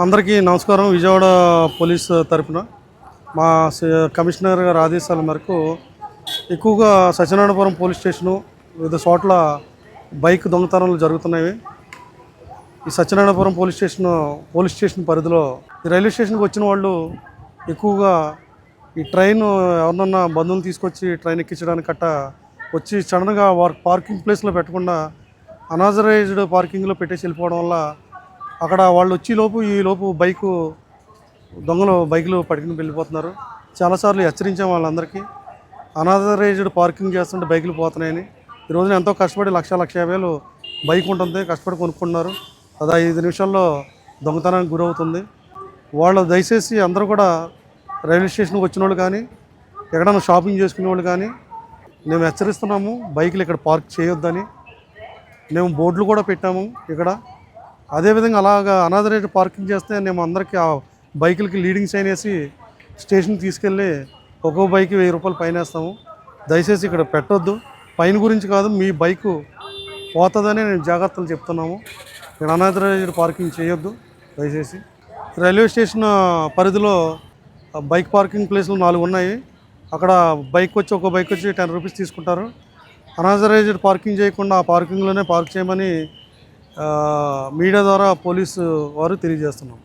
అందరికీ నమస్కారం. విజయవాడ పోలీస్ తరపున మా కమిషనర్ గారి ఆదేశాల మేరకు ఎక్కువగా సత్యనారాయణపురం పోలీస్ స్టేషను వివిధ చోట్ల బైక్ దొంగతనాలు జరుగుతున్నాయి. ఈ Satyanarayanapuram police station police station పరిధిలో ఈ రైల్వే స్టేషన్కి వచ్చిన వాళ్ళు ఎక్కువగా ఈ ట్రైన్ ఎవరినన్నా బంధువులు తీసుకొచ్చి ట్రైన్ ఎక్కించడానికి కట్ట వచ్చి సడన్గా వార్ పార్కింగ్ ప్లేస్లో పెట్టకుండా అనాథరైజ్డ్ పార్కింగ్లో పెట్టేసి వెళ్ళిపోవడం వల్ల అక్కడ వాళ్ళు వచ్చేలోపు ఈలోపు ఈ లోపు బైకు దొంగలు బైకులు పట్టుకుని వెళ్ళిపోతున్నారు. చాలాసార్లు హెచ్చరించాం వాళ్ళందరికీ. అనాథరైజ్డ్ పార్కింగ్ చేస్తుంటే బైకులు పోతున్నాయని. ఈ రోజున ఎంతో కష్టపడి లక్ష లక్ష యాభై వేలు బైక్ ఉంటుంది కష్టపడి కొనుక్కున్నారు. అది ఐదు నిమిషాల్లో దొంగతనానికి గురవుతుంది. వాళ్ళు దయచేసి అందరూ కూడా రైల్వే స్టేషన్కి వచ్చిన వాళ్ళు కానీ ఎక్కడైనా షాపింగ్ చేసుకునే వాళ్ళు కానీ మేము హెచ్చరిస్తున్నాము బైకులు ఇక్కడ పార్క్ చేయొద్దని. మేము బోర్డులు కూడా పెట్టాము ఇక్కడ. అదేవిధంగా అలాగా అనాథరేట్ పార్కింగ్ చేస్తే మేము అందరికీ ఆ బైకులకి లీడింగ్ సైన్ వేసి స్టేషన్కి తీసుకెళ్ళి ఒక్కో బైక్ వెయ్యి రూపాయలు పైన వేస్తాము. దయచేసి ఇక్కడ పెట్టొద్దు. పైన గురించి కాదు మీ బైకు పోతుందని నేను జాగ్రత్తలు చెప్తున్నాము. ఇక్కడ అనాథరేట్ పార్కింగ్ చేయొద్దు. దయచేసి రైల్వే స్టేషన్ పరిధిలో బైక్ పార్కింగ్ ప్లేసులు నాలుగు ఉన్నాయి. అక్కడ బైక్ వచ్చి ఒక బైక్ వచ్చి టెన్ రూపీస్ తీసుకుంటారు. అనాథరైజ్డ్ పార్కింగ్ చేయకుండా ఆ పార్కింగ్లోనే పార్క్ చేయమని మీడియా ద్వారా పోలీసు వారు తెలియజేస్తున్నాం.